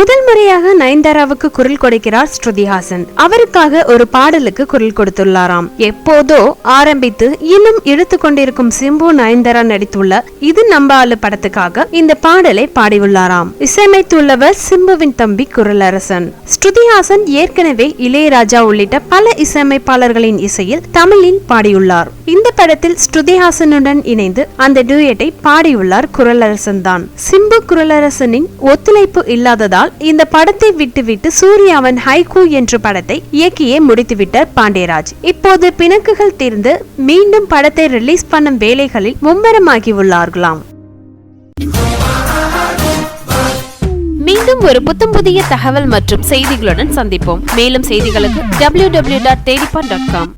முதல் முறையாக நயன்தாராவுக்கு குரல் கொடுக்கிறார் ஸ்ருதிஹாசன். அவருக்காக ஒரு பாடலுக்கு குரல் கொடுத்துள்ளாராம். எப்போதோ ஆரம்பித்து இன்னும் இழுத்து கொண்டிருக்கும் சிம்பு நயன்தாரா நடித்துள்ள இது நம்ம ஆளு படத்துக்காக இந்த பாடலை பாடியுள்ளாராம். இசையமைத்துள்ளவர் சிம்புவின் தம்பி குரலரசன். ஸ்ருதிஹாசன் ஏற்கனவே இளையராஜா உள்ளிட்ட பல இசையமைப்பாளர்களின் இசையில் தமிழில் பாடியுள்ளார். இந்த படத்தில் ஸ்ருதிஹாசனுடன் இணைந்து அந்த டூயட்டை பாடியுள்ளார் குரலரசன் தான் சிம்பு குரலரசனின் ஒத்துழைப்பு இல்லாததால் இந்த படத்தை விட்டுவிட்டு சூர்யாவின் ஹைகூ என்ற படத்தை இயக்கியே முடித்துவிட்டார் பாண்டியராஜ். இப்போது பிணக்குகள் தீர்ந்து மீண்டும் படத்தை ரிலீஸ் பண்ணும் வேலைகளில் மும்முரமாகி உள்ளார்களாம் மீண்டும் ஒரு புத்தம் புதிய தகவல் மற்றும் செய்திகளுடன் சந்திப்போம். மேலும் செய்திகளுக்கு www.teddypod.com